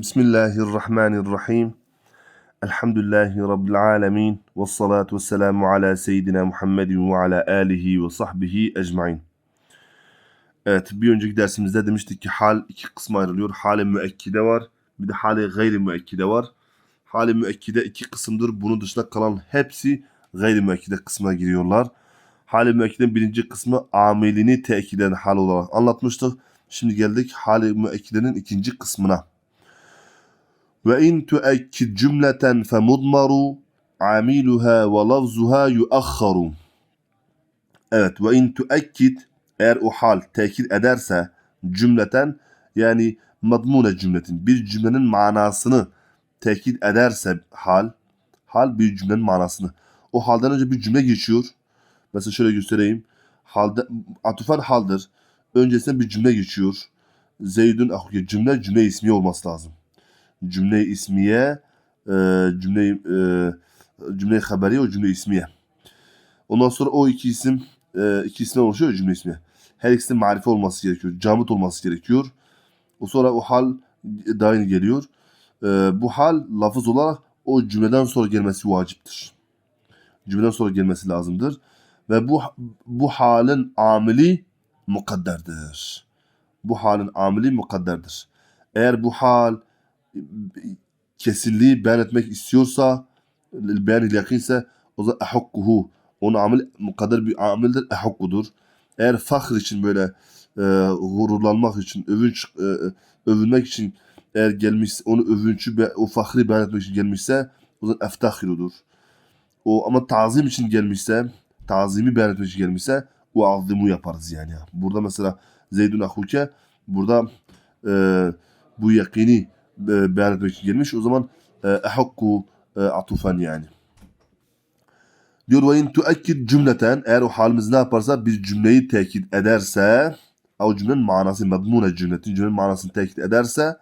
Bismillahirrahmanirrahim. Elhamdülillahi Rabbil alemin. Ve salatu ve selamu ala seyyidina Muhammedin ve ala alihi ve sahbihi ecmain. Evet bir önceki dersimizde demiştik ki hal iki kısma ayrılıyor. Hali müekkide var. Bir de hali gayri müekkide var. Hali müekkide iki kısımdır. Bunun dışında kalan hepsi gayri müekkide kısmına giriyorlar. Hali müekkidenin birinci kısmı amelini tekit eden hal olarak anlatmıştık. Şimdi geldik hali müekkidenin ikinci kısmına. Tuekkid cümleten femudmaru amiluha ve lafzuha yuakharu. Evet ve in tuekkid eğer o hal tekit ederse cümleten yani madmune cümletin bir cümlenin manasını tekit ederse hal hal bir cümlenin manasını o halden önce bir cümle geçiyor. Mesela şöyle göstereyim. Halde, atufan haldır. Öncesinde bir cümle geçiyor. Zeydun ahuke cümle cümle ismi olması lazım. Cümle ismiye e, cümle e, cümle haberiye o cümle ismiye. Ondan sonra o iki isim e, iki isimden oluşuyor cümle ismi. Her ikisinin marife olması gerekiyor. Camit olması gerekiyor. O sonra o hal yeni geliyor. Bu hal lafız olarak o cümleden sonra gelmesi vaciptir. Cümleden sonra gelmesi lazımdır. Ve bu bu halin amili mukadderdir. Bu halin amili mukadderdir. Eğer bu hal kesinliği beyan etmek istiyorsa, beyan yakinse o zaman ehukkuhu. Onun amel mukadder bir ameldir, ehukkudur. Eğer fakir için böyle e, gururlanmak için, övünç e, övünmek için eğer gelmiş, onu övünçü, o fakri beyan etmek için gelmişse o zaman eftahirudur. O ama tazim için gelmişse, tazimi beyan etmek için gelmişse o azimu yaparız yani. Burada mesela Zeydun ahuke burada e, bu yakini e, için gelmiş. O zaman e, ehakku e, atufen yani. Diyor ve in tuekkid cümleten eğer o halimiz ne yaparsa bir cümleyi tekit ederse o cümlenin manası medmune cümletin cümlenin manasını tekit ederse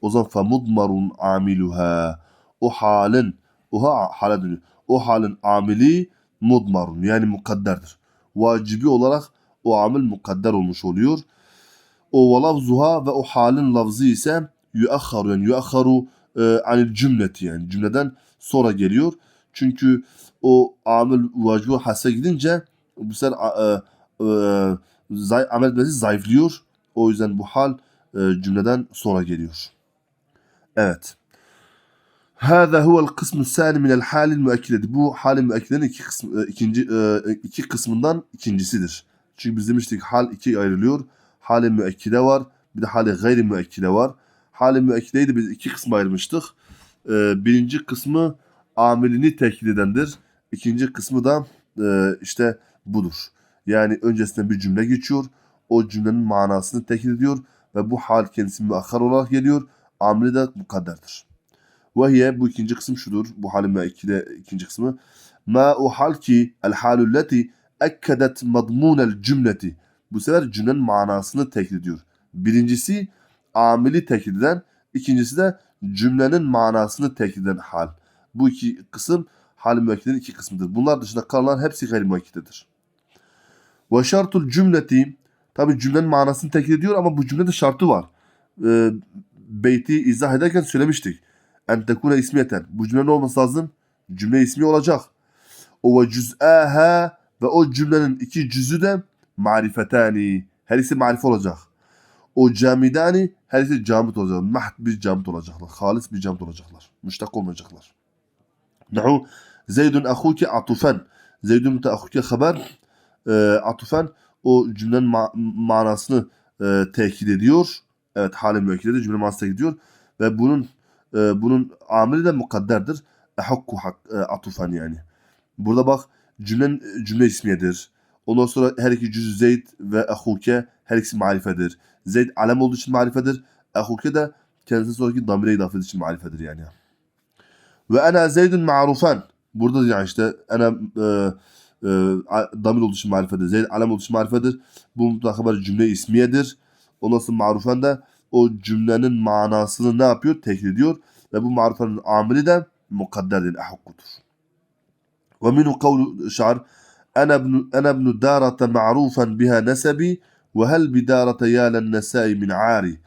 o zaman fa mudmarun amiluha o halin o hale dönüyor. O halin amili mudmarun yani mukadderdir. Vacibi olarak o amil mukadder olmuş oluyor. O ve lafzuha ve o halin lafzı ise yuakharu yani yuakharu e, anil cümleti yani cümleden sonra geliyor. Çünkü o amil vacibi hase gidince bu sefer e, e, zay, amel etmesi zayıflıyor. O yüzden bu hal e, cümleden sonra geliyor. Evet. Hâzâ huvel kısmü sâni minel halil müekkiledi. Bu halin müekkilerin iki, kısmı, ikinci, iki kısmından ikincisidir. Çünkü biz demiştik hal iki ayrılıyor. Hali müekkide var. Bir de hali gayri müekkide var. Hali müekkideyi de biz iki kısma ayırmıştık. Birinci kısmı amilini tekit edendir. İkinci kısmı da işte budur. Yani öncesinden bir cümle geçiyor. O cümlenin manasını tekit ediyor. Ve bu hal kendisi müakhar olarak geliyor. Amili de mukadderdir. Ve hiye bu ikinci kısım şudur. Bu halin müekkide ikinci kısmı. Ma o hal ki el halulleti ekkedet madmunel cümleti. Bu sefer cümlenin manasını tekit ediyor. Birincisi amili tekit eden, ikincisi de cümlenin manasını tekit eden hal. Bu iki kısım hal müekkidenin iki kısmıdır. Bunlar dışında kalan hepsi gayri müekkidedir. Ve şartul cümleti tabi cümlenin manasını tekit ediyor ama bu cümlede şartı var. E, beyti izah ederken söylemiştik. En tekune ismiyeten. Bu cümle ne olması lazım? Cümle ismi olacak. O ve cüz'aha ve o cümlenin iki cüzü de marifetani. Her ikisi marife olacak. O camidani her ikisi camit olacak. Mahd bir camit olacaklar. Halis bir camit olacaklar. Müştak olmayacaklar. Nahu Zeydun ahuke atufen. Zeydun ahuke haber. E, atufen o cümlenin ma manasını e, tekit ediyor. Evet hali müekkide cümle manası tekit ediyor. Ve bunun e, bunun ameli de mukadderdir. Ehakku hak, e, atufen yani. Burada bak cümlenin cümle ismiyedir. Ondan sonra her iki cüzü Zeyd ve Ehuke her ikisi marifedir. Zeyd alem olduğu için marifedir. Ehuke de kendisi sonraki damire idafet için marifedir yani. Ve ene Zeydun ma'rufen. Burada yani işte ene e, e, damir olduğu için marifedir. Zeyd alem olduğu için marifedir. Bu mutlak haber cümle ismiyedir. O nasıl marufen de o cümlenin manasını ne yapıyor? Tekrar ediyor. Ve bu marufenin amiri de mukadderdir, ehukkudur. Ve minu kavlu şar. Ana ibn, ana ibn darata ma'rufen biha nesebi ve hel bi darata yâlen nesâi min âri.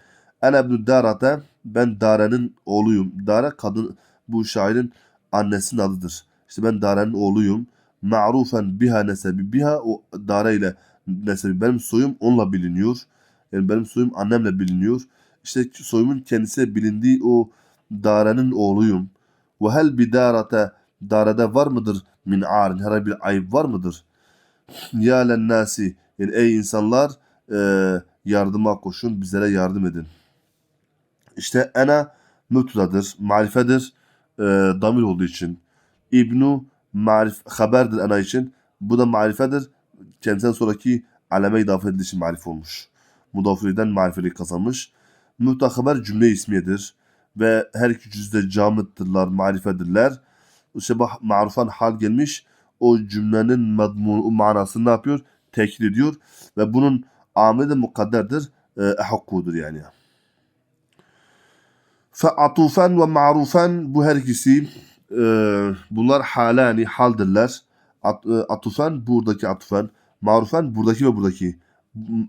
Ana ibn darata ben Dare'nin oğluyum. Dare kadın bu şairin annesinin adıdır. İşte ben Dare'nin oğluyum. Ma'rufen biha nesebi biha o Dare ile nesebi. Benim soyum onunla biliniyor. Yani benim soyum annemle biliniyor. İşte soyumun kendisi bilindiği o Dare'nin oğluyum. Ve hel bi darata var mıdır min arin? Herhangi bir ayıp var mıdır? Ya lennasi. Yani ey insanlar e, yardıma koşun, bizlere yardım edin. İşte ena mütladır, marifedir, e, damir olduğu için. İbnu marif, haberdir ena için. Bu da marifedir. Kendisinden sonraki aleme idafe edildiği için marif olmuş. Mudafiriden marifeli kazanmış. Mütehaber cümle ismiyedir. Ve her iki cüzde camıttırlar, marifedirler. İşte bu marufan hal gelmiş. O cümlenin madmunu, manasını ne yapıyor? Tekit ediyor. Ve bunun ameli de mukadderdir. Ehakkudur yani. Fe atufen ve ma'rufen bu her ikisi e, bunlar halani haldirler. At, e, atufen buradaki atufen, marufen buradaki ve buradaki.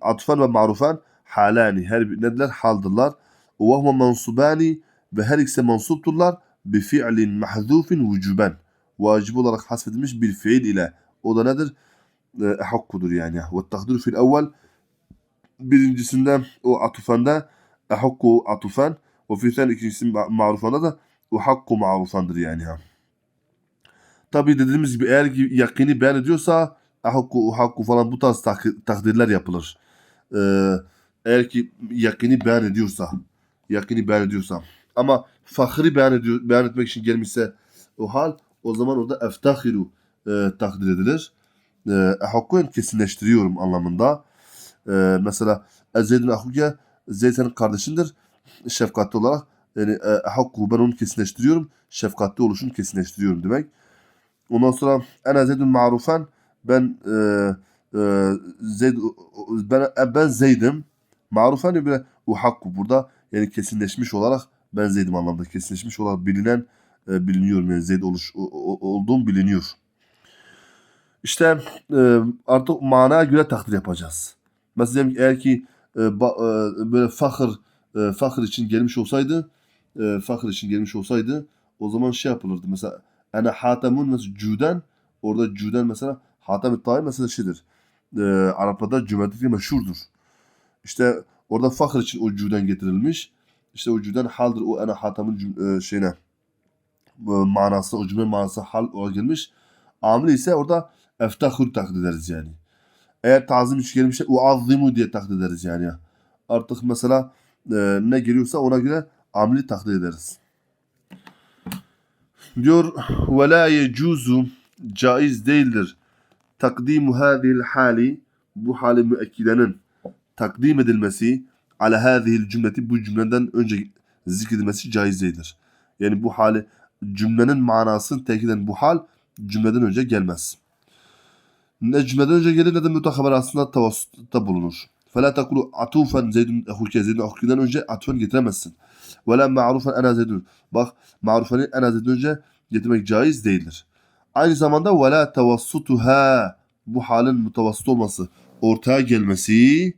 Atufen ve marufen halani her bir nedirler? Haldırlar. Ve huve mansubani ve her ikisi mansupturlar bi fi'lin mahzufin vücuben. Vacip olarak hasfedilmiş bir fiil ile. O da nedir? E, ehakkudur yani. Ve takdir fil evvel birincisinde o atufanda ehakku atufen ve fi sen ikincisi ma- marufanda da o hakku marufandır yani. ha. Tabi dediğimiz gibi eğer ki yakini beyan ediyorsa ahakku, uhakku falan bu tarz tak- takdirler yapılır. Ee, eğer ki yakini beyan ediyorsa yakini beyan ediyorsa ama fahri beyan, ediyor, beyan etmek için gelmişse o hal o zaman orada eftahiru e, takdir edilir. E, ahakku yani kesinleştiriyorum anlamında. E, mesela Zeyd'in ahuke Zeyd senin kardeşindir şefkatli olarak yani e, hakku ben onu kesinleştiriyorum. Şefkatli oluşunu kesinleştiriyorum demek. Ondan sonra en Zeydun marufen ben e, e, Zeyd ben ben Zeyd'im. Marufen böyle o hakku burada yani kesinleşmiş olarak ben Zeyd'im anlamda kesinleşmiş olarak bilinen e, biliniyorum yani Zeyd oluş o- o- olduğum biliniyor. İşte e, artık manaya göre takdir yapacağız. Mesela eğer ki e, ba- e, böyle fakir e, fakir için gelmiş olsaydı e, fakir için gelmiş olsaydı o zaman şey yapılırdı. Mesela ana hatamun mesela cüden orada cüden mesela hatam tayi mesela şeydir. E, Araplarda cömertlik meşhurdur. İşte orada fakir için o cüden getirilmiş. İşte o cüden haldır o ana hatamın e, şeyine e, manası o cümle manası hal olarak gelmiş. Amil ise orada eftahur takdir ederiz yani. Eğer tazim için gelmişse uazzimu diye takdir ederiz yani. Artık mesela e, ne geliyorsa ona göre ameli takdir ederiz. Diyor ve la yecuzu caiz değildir. Takdimu hadihil hali bu hali müekkidenin takdim edilmesi ala hadihil cümleti bu cümleden önce zikredilmesi caiz değildir. Yani bu hali cümlenin manasını tekit eden bu hal cümleden önce gelmez. Ne cümleden önce gelir ne de mütehaber aslında tavassutta bulunur. فَلَا تَقُلُوا عَطُوفًا زَيْدٌ اَخُوكَ Zeydun ahukinden önce atfen getiremezsin. وَلَا مَعْرُوفًا اَنَا زَيْدٌ Bak marufeni en az önce getirmek caiz değildir. Aynı zamanda وَلَا تَوَسُّتُهَا Bu halin mutavassıt olması, ortaya gelmesi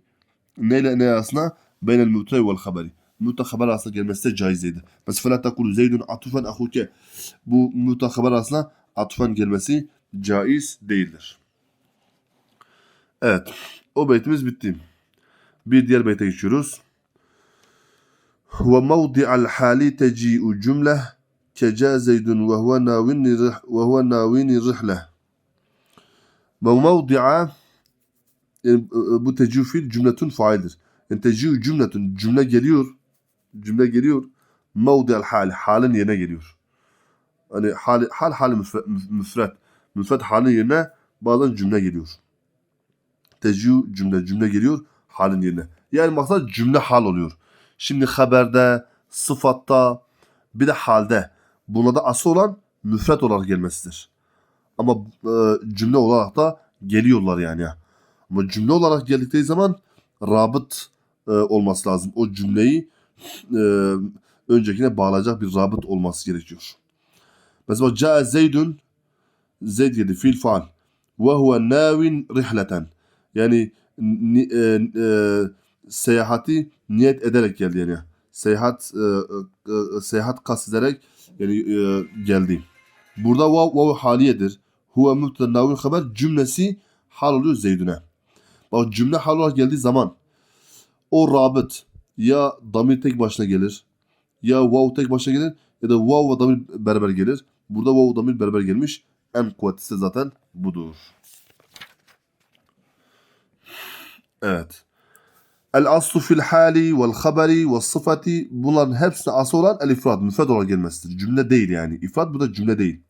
neyle ne arasında? Beynel müte vel haberi. Müte haber arasında gelmesi de caiz değildir. Mesela فَلَا تَقُلُوا زَيْدٌ عَطُوفًا اَخُوكَ Bu müte haber arasında atfen gelmesi caiz değildir. Evet. O beytimiz bitti. Bir diğer beyte geçiyoruz. Ve mevdi'al hali teci'u cümle keca zeydun ve huve navini ve huve navini rihle. Ve mevdi'a e, e, bu teci'u fiil cümletun faildir. Yani teci'u cümletun cümle geliyor. Cümle geliyor. Mevdi'al hali halin yerine geliyor. Hani hal hal hal müfret müfret halin yerine bazen cümle geliyor. Tecih cümle cümle geliyor halin yerine. Yani maksat cümle hal oluyor. Şimdi haberde, sıfatta, bir de halde. Buna da asıl olan müfret olarak gelmesidir. Ama e, cümle olarak da geliyorlar yani. Ama cümle olarak geldikleri zaman rabıt e, olması lazım. O cümleyi e, öncekine bağlayacak bir rabıt olması gerekiyor. Mesela Ca'a Zeydun Zeyd geldi fiil faal. Ve huve navin rihleten. Yani ni- e, e, seyahati niyet ederek geldi yani. seyahat e, e, e, seyahat kastederek yani e, geldi. Burada vav vav haliyedir. Huve mübteda haber cümlesi hal oluyor Zeydun'a. Bak cümle hal olarak geldiği zaman o rabıt ya damir tek başına gelir ya vav tek başına gelir ya da vav ve damir beraber gelir. Burada vav damir beraber gelmiş. En kuvvetlisi zaten budur. Evet. El aslu fil hali vel haberi ve sıfati bunların hepsine asıl olan el ifrad. Müfred olarak gelmesidir. Cümle değil yani. İfrad bu da cümle değil.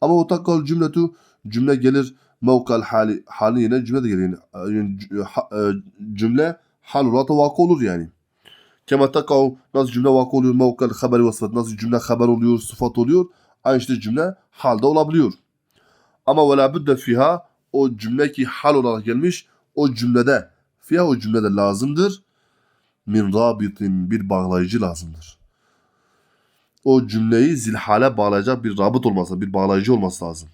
Ama o takkal cümletu cümle gelir mevkal hali hali yine cümle de gelir. Yani, ha- e, cümle hal olarak vakı olur yani. Kema takav nasıl cümle vakı oluyor mevkal haberi ve sıfat nasıl cümle haber oluyor sıfat oluyor. Aynı işte cümle halde olabiliyor. Ama ve la fiha o cümle ki hal olarak gelmiş o cümlede fiha o cümlede lazımdır. Min rabitin bir bağlayıcı lazımdır. O cümleyi zilhale bağlayacak bir rabıt olması, bir bağlayıcı olması lazım.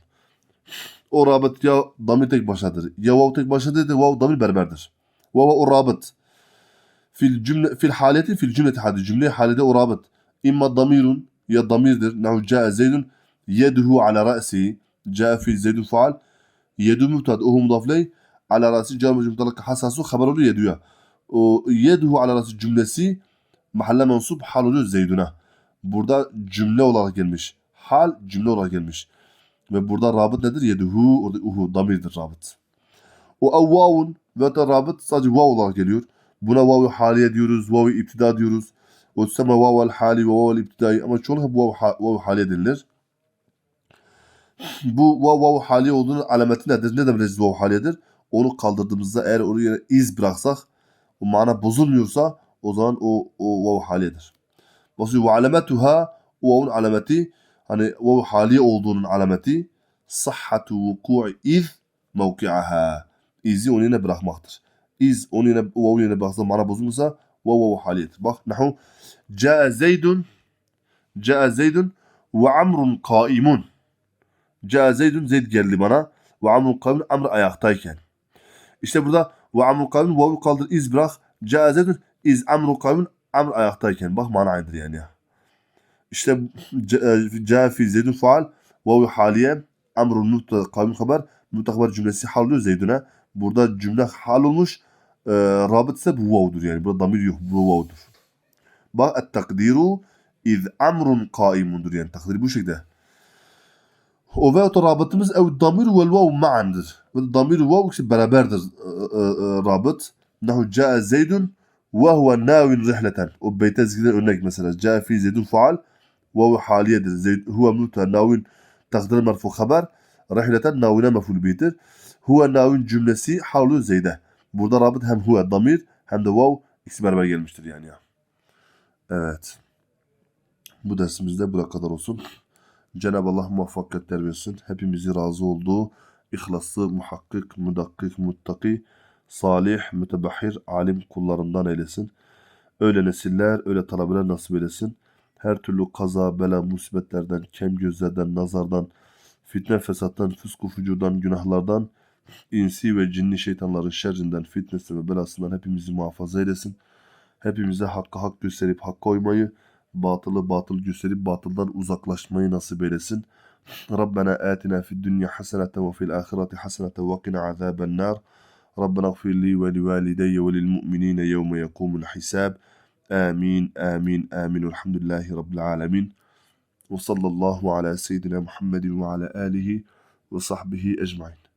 O rabıt ya damir tek başınadır. Ya vav tek başınadır ya vav damir beraberdir. Vav o rabıt. Fil cümle fil haleti fil cümleti hadi cümle halede o rabıt. İmma damirun ya damirdir. Nahu ca'a zeydun yeduhu ala ra'si. Ca'a fil zeydun faal. Yedu mübtad uhu mudafley. Ala ra'si mecrur mutalak hasasu haber oluyor yeduya. O yeduhu ala ra'si cümlesi mahalle mensup hal oluyor zeyduna. Burada cümle olarak gelmiş. Hal cümle olarak gelmiş. Ve burada rabıt nedir? Yeduhu, orada uhu, damirdir rabıt. O evvavun ve da rabıt sadece vav olarak geliyor. Buna vav haliye diyoruz, vav iptida diyoruz. O seme vav hali ve vav iptidai ama çoğunlukla bu vav, vav haliye denilir. Bu vav vav haliye olduğunun alameti nedir? Ne demek vav haliyedir? Onu kaldırdığımızda eğer oraya iz bıraksak o mana bozulmuyorsa o zaman o, o vav haliyedir. Basıyor ve alametuha o vavun alameti hani vav haliye olduğunun alameti sahhatu vuku'i iz mevki'aha. İzi onun yerine bırakmaktır. İz onun yerine, vavun yerine bıraksa mana bozulmuşsa vav vav haliyet. Bak nahu Ca'a Zeydun Ca'a Zeydun ve Amrun kaimun. Ca'a Zeydun Zeyd geldi bana ve Amrun kaimun Amr ayaktayken. İşte burada ve Amrun kaimun vavu kaldır iz bırak. Ca'a Zeydun iz Amrun kaimun Amr ayaktayken. Bak mana aynıdır yani. ya. İşte ca- Ca'a fi Zeydun faal vavu haliye Amrun mübteda kaimun haber mübteda haber cümlesi hal oluyor Zeydun'a. Burada cümle hal olmuş. E, rabıt ise bu vav'dur yani. Burada damir yok. Bu vav'dur. Bak et takdiru iz amrun kaimundur yani takdiri bu şekilde. O ve rabıtımız ev damir vel vav ma'andır. Ve damir vav ikisi beraberdir e, e, e, rabıt. Nahu ca'a zeydun ve huve navin rihleten. O beyte zikirden örnek mesela. Ca'a fi zeydun faal ve huve haliyedir. Zeyd, huve müte navin takdir merfu haber. Rihleten navine meful bitir. Huve navin cümlesi havlu zeyde. Burada rabıt hem huve damir hem de vav ikisi beraber gelmiştir yani ya. Evet. Bu dersimizde bu kadar olsun. Cenab-ı Allah muvaffakiyetler versin. Hepimizi razı olduğu, ihlaslı, muhakkik, mudakkik, muttaki, salih, mütebahhir, alim kullarından eylesin. Öyle nesiller, öyle talebeler nasip eylesin. Her türlü kaza, bela, musibetlerden, kem gözlerden, nazardan, fitne, fesattan, fısku, fucudan, günahlardan, insi ve cinni şeytanların şerrinden, fitnesi ve belasından hepimizi muhafaza eylesin. Hepimize hakkı hak gösterip hak koymayı, batılı batıl gösterip batıldan uzaklaşmayı nasip eylesin. Rabbena atina fid dünya haseneten ve fil ahireti haseneten ve qina azaben nar. Rabbena gfir li ve li valideyye ve lil mu'minine yevme yekumul hisab. Amin, amin, amin. Elhamdülillahi Rabbil alemin. Ve sallallahu ala seyyidina Muhammedin ve ala alihi ve sahbihi ecmain.